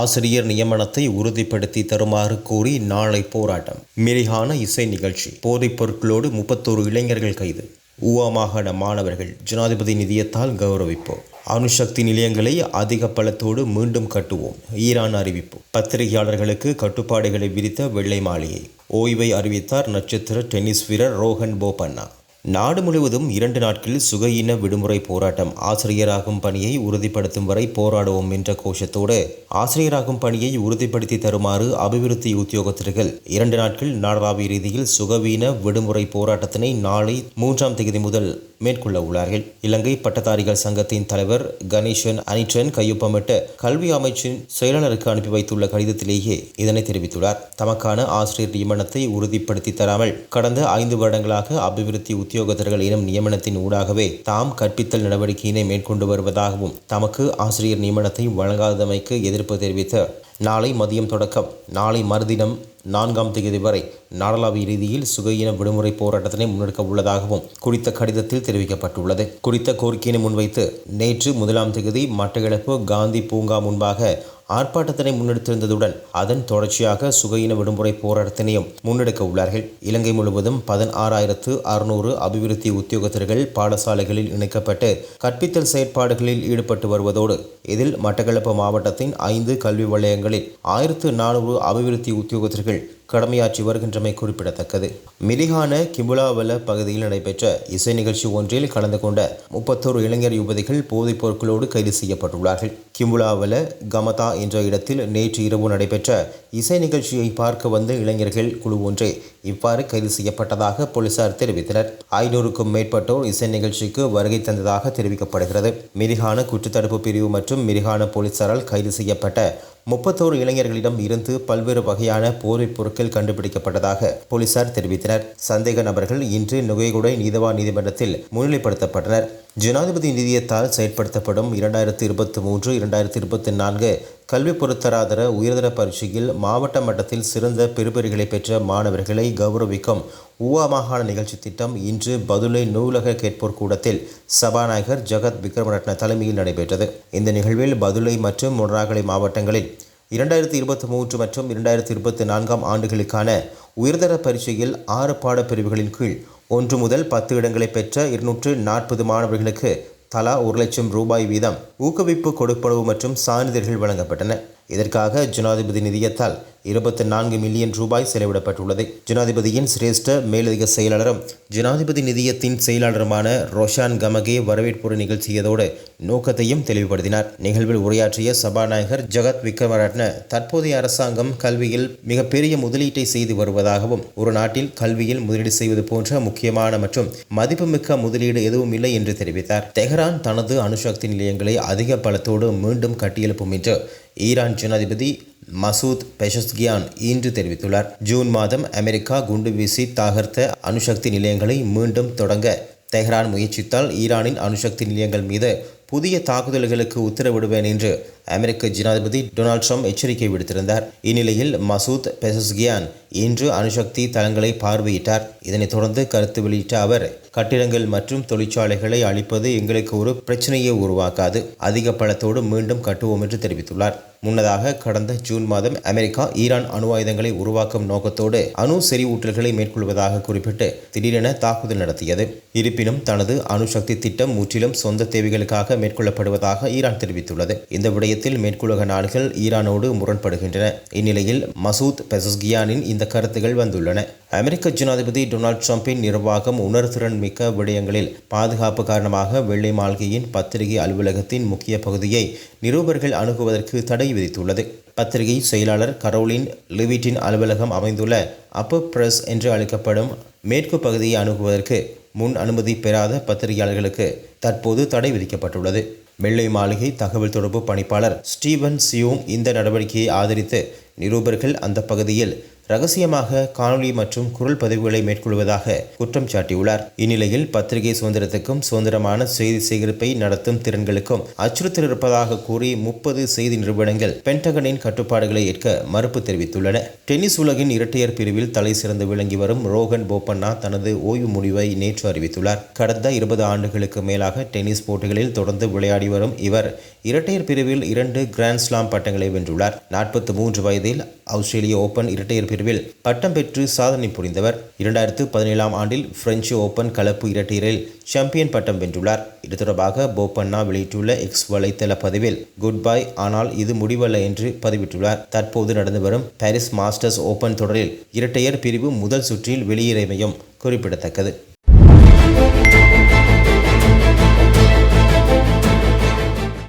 ஆசிரியர் நியமனத்தை உறுதிப்படுத்தி தருமாறு கூறி நாளை போராட்டம். மிரிகான இசை நிகழ்ச்சி. போதைப் பொருட்களோடு முப்பத்தோரு இளைஞர்கள் கைது. ஊவா மாகாண மாணவர்கள் ஜனாதிபதி நிதியத்தால் கௌரவிப்பு. அணுசக்தி நிலையங்களை அதிக பலத்தோடு மீண்டும் கட்டுவோம். ஈரான் அறிவிப்பு. பத்திரிகையாளர்களுக்கு கட்டுப்பாடுகளை விதித்த வெள்ளை மாளிகை. ஓய்வை அறிவித்தார் நட்சத்திர டென்னிஸ் வீரர் ரோஹன் போபண்ணா. நாடு முழுவதும் இரண்டு நாட்களில் சுகையின விடுமுறை போராட்டம். ஆசிரியராகும் பணியை உறுதிப்படுத்தும் வரை போராடுவோம் என்ற கோஷத்தோடு ஆசிரியராகும் பணியை உறுதிப்படுத்தி தருமாறு அபிவிருத்தி உத்தியோகத்தர்கள் இரண்டு நாட்கள் நாடளாவிய ரீதியில் சுகவீன விடுமுறை போராட்டத்தினை நாளை மூன்றாம் தேதி முதல் மேற்கொள்ள உள்ளார்கள். இலங்கை பட்டதாரிகள் சங்கத்தின் தலைவர் கணேசன் அனிட்டன் கையொப்பமிட்ட கல்வி அமைச்சின் செயலாளருக்கு அனுப்பி வைத்துள்ள கடிதத்திலேயே இதனை தெரிவித்துள்ளார். தமக்கான ஆசிரியர் நியமனத்தை உறுதிப்படுத்தி தராமல் கடந்த ஐந்து வருடங்களாக அபிவிருத்தி உத்தியோகத்தர்கள் இனம் நியமனத்தின் ஊடாகவே தாம் கற்பித்தல் நடவடிக்கையினை மேற்கொண்டு வருவதாகவும் தமக்கு ஆசிரியர் நியமனத்தை வழங்காதமைக்கு எதிர்ப்பு தெரிவித்து நாளை மதியம் தொடக்கம் நாளை மறுதினம் நான்காம் தேதி வரை நாடளாவிய ரீதியில் சுகையின விடுமுறை போராட்டத்தினை முன்னெடுக்க உள்ளதாகவும் குறித்த கடிதத்தில் தெரிவிக்கப்பட்டுள்ளது. குறித்த கோரிக்கையினை முன்வைத்து நேற்று முதலாம் தேதி மட்டக்களப்பு காந்தி பூங்கா முன்பாக ஆர்ப்பாட்டத்தினை முன்னெடுத்திருந்ததுடன் அதன் தொடர்ச்சியாக சுகையின விடுமுறை போராட்டத்தினையும் முன்னெடுக்க உள்ளார்கள். இலங்கை முழுவதும் பதினாறாயிரத்து அறுநூறு அபிவிருத்தி உத்தியோகத்தர்கள் பாடசாலைகளில் இணைக்கப்பட்டு கற்பித்தல் செயற்பாடுகளில் ஈடுபட்டு வருவதோடு இதில் மட்டக்களப்பு மாவட்டத்தின் ஐந்து கல்வி வலயங்களில் ஆயிரத்து நானூறு அபிவிருத்தி உத்தியோகத்தர்கள் கடமையாற்றி வருகின்றமை குறிப்பிடத்தக்கது. மிரிகான கிமுலாவல பகுதியில் நடைபெற்ற இசை நிகழ்ச்சி ஒன்றில் கலந்து கொண்ட முப்பத்தோரு இளைஞர் யுவதிகள் போதைப் பொருட்களோடு கைது செய்யப்பட்டுள்ளார்கள். கிம்புலாவல கமதா என்ற இடத்தில் நேற்று இரவு நடைபெற்ற இசை நிகழ்ச்சியை பார்க்க வந்த இளைஞர்கள் குழு ஒன்றே இவ்வாறு கைது செய்யப்பட்டதாக போலீசார் தெரிவித்தனர். ஐநூறுக்கும் மேற்பட்டோர் இசை நிகழ்ச்சிக்கு வருகை தந்ததாக தெரிவிக்கப்படுகிறது. மிரிகான குற்றத்தடுப்பு பிரிவு மற்றும் மிரிகான போலீசாரால் கைது செய்யப்பட்ட முப்பத்தோரு இளைஞர்களிடம் இருந்து பல்வேறு வகையான போதைப் பொருட்கள் கண்டுபிடிக்கப்பட்டதாக போலீசார் தெரிவித்தனர். சந்தேக நபர்கள் இன்று நுகைகுடை நீதவா நீதிமன்றத்தில் முன்னிலைப்படுத்தப்பட்டனர். ஜனாதிபதி நிதியத்தால் செயற்படுத்தப்படும் இரண்டாயிரத்தி இருபத்தி மூன்று இரண்டாயிரத்தி இருபத்தி நான்கு கல்வி பொருத்தராதர உயர்தர பரீட்சையில் மாவட்ட மட்டத்தில் சிறந்த பெறுபேறுகளை பெற்ற மாணவர்களை கௌரவிக்கும் ஊவா மாகாண நிகழ்ச்சி திட்டம் இன்று பதுளை நூலக கேட்போர் கூடத்தில் சபாநாயகர் ஜெகத் விக்ரமரட்ன தலைமையில் நடைபெற்றது. இந்த நிகழ்வில் பதுளை மற்றும் முன்றாகலை மாவட்டங்களில் இரண்டாயிரத்தி இருபத்தி மூன்று மற்றும் இரண்டாயிரத்தி இருபத்தி நான்காம் ஆண்டுகளுக்கான உயர்தர பரீட்சையில் ஆறு பாடப்பிரிவுகளின் கீழ் ஒன்று முதல் பத்து இடங்களை பெற்ற இருநூற்று நாற்பது மாணவர்களுக்கு தலா ஒரு லட்சம் ரூபாய் வீதம் ஊக்குவிப்பு கொடுப்பனவு மற்றும் சான்றிதழ்கள் வழங்கப்பட்டன. இதற்காக ஜனாதிபதி நிதியத்தால் இருபத்தி நான்கு மில்லியன் ரூபாய் செலவிடப்பட்டுள்ளது. ஜனாதிபதியின் சிரேஷ்ட மேலதிக செயலாளரும் ஜனாதிபதி நிதியத்தின் செயலாளருமான ரோஷான் கமகே வரவேற்புரை நிகழ்த்தியதோடு நோக்கத்தையும் தெளிவுபடுத்தினார். நிகழ்வில் உரையாற்றிய சபாநாயகர் ஜகத் விக்ரமரட்ன தற்போதைய அரசாங்கம் கல்வியில் மிகப்பெரிய முதலீட்டை செய்து வருவதாகவும் ஒரு நாட்டில் கல்வியில் முதலீடு செய்வது போன்ற முக்கியமான மற்றும் மதிப்புமிக்க முதலீடு எதுவும் இல்லை என்று தெரிவித்தார். தெஹ்ரான் தனது அணுசக்தி நிலையங்களை அதிக பலத்தோடு மீண்டும் கட்டியெழுப்பும் என்று ஈரான் ஜனாதிபதி மசூத் பெஷஸ்கியான் இன்று தெரிவித்துள்ளார். ஜூன் மாதம் அமெரிக்கா குண்டு வீசி தாகர்த்த அணுசக்தி நிலையங்களை மீண்டும் தொடங்க தெஹ்ரான் முயற்சித்தால் ஈரானின் அணுசக்தி நிலையங்கள் மீது புதிய தாக்குதல்களுக்கு உத்தரவிடுவேன் என்று அமெரிக்க ஜனாதிபதி டொனால்ட் ட்ரம்ப் எச்சரிக்கை விடுத்திருந்தார். இந்நிலையில் மசூத் பெசஸ்கியான் இன்று அணுசக்தி தளங்களை பார்வையிட்டார். இதனைத் தொடர்ந்து கருத்து வெளியிட்ட அவர் கட்டிடங்கள் மற்றும் தொழிற்சாலைகளை அழிப்பது எங்களுக்கு ஒரு பிரச்சனையை உருவாக்காது. அதிக பலத்தோடு மீண்டும் கட்டுவோம் என்று தெரிவித்துள்ளார். முன்னதாக கடந்த ஜூன் மாதம் அமெரிக்கா ஈரான் அணு ஆயுதங்களை உருவாக்கும் நோக்கத்தோடு அணு செறிவூட்டல்களை மேற்கொள்வதாக குறிப்பிட்டு திடீரென தாக்குதல் நடத்தியது. இருப்பினும் தனது அணுசக்தி திட்டம் முற்றிலும் சொந்த தேவைகளுக்காக மேற்கொள்ளப்படுவதாக ஈரான் தெரிவித்துள்ளது. இந்த விடயத்தில் மேற்குலக நாடுகள் ஈரானோடு முரண்படுகின்றன. இந்நிலையில் மசூத் பெசஸ்கியானின் இந்த கருத்துகள் வந்துள்ளன. அமெரிக்க ஜனாதிபதி டொனால்ட் ட்ரம்பின் நிர்வாகம் உணர்திறன் மிக்க விடயங்களில் பாதுகாப்பு காரணமாக வெள்ளை மாளிகையின் பத்திரிகை அலுவலகத்தின் முக்கிய பகுதியை நிருபர்கள் அணுகுவதற்கு தடை விதித்துள்ளது. பத்திரிகை செயலாளர் கரோலின் லிவிட்டின் அலுவலகம் அமைந்துள்ள அப்பர் பிரஸ் என்று அழைக்கப்படும் மேற்கு பகுதியை அணுகுவதற்கு முன் அனுமதி பெறாத பத்திரிகையாளர்களுக்கு தற்போது தடை விதிக்கப்பட்டுள்ளது. வெள்ளை மாளிகை தகவல் தொடர்பு பணிப்பாளர் ஸ்டீவன் சியோங் இந்த நடவடிக்கையை ஆதரித்து நிருபர்கள் அந்த பகுதியில் ரகசியமாக காணொலி மற்றும் குரல் பதிவுகளை மேற்கொள்வதாக குற்றம் சாட்டியுள்ளார். இந்நிலையில் பத்திரிகை சுதந்திரத்துக்கும் சுதந்திரமான செய்தி சேகரிப்பை நடத்தும் திறன்களுக்கும் அச்சுறுத்தல் இருப்பதாக கூறி முப்பது செய்தி நிறுவனங்கள் பென்டகனின் கட்டுப்பாடுகளை ஏற்க மறுப்பு தெரிவித்துள்ளன. டென்னிஸ் உலகின் இரட்டையர் பிரிவில் தலை சிறந்து விளங்கி வரும் ரோகன் போபண்ணா தனது ஓய்வு முடிவை நேற்று அறிவித்துள்ளார். கடந்த இருபது ஆண்டுகளுக்கு மேலாக டென்னிஸ் போட்டிகளில் தொடர்ந்து விளையாடி வரும் இவர் இரட்டையர் பிரிவில் இரண்டு கிராண்ட் ஸ்லாம் பட்டங்களை வென்றுள்ளார். நாற்பத்தி மூன்று வயதில் ஆஸ்திரேலிய ஓபன் இரட்டையர் தேர்வில் பட்டம் பெற்று சாதனை புரிந்தவர். இரண்டாயிரத்து பதினேழாம் ஆண்டில் பிரெஞ்சு ஓபன் கலப்பு இரட்டையரில் சாம்பியன் பட்டம் வென்றுள்ளார். இது தொடர்பாக போபண்ணா வெளியிட்டுள்ள எக்ஸ் வலைத்தள பதிவில் குட் பை ஆனால் இது முடிவல்ல என்று பதிவிட்டுள்ளார். தற்போது நடந்து வரும் பாரிஸ் மாஸ்டர்ஸ் ஓபன் தொடரில் இரட்டையர் பிரிவு முதல் சுற்றில் வெளியேறமையும் குறிப்பிடத்தக்கது.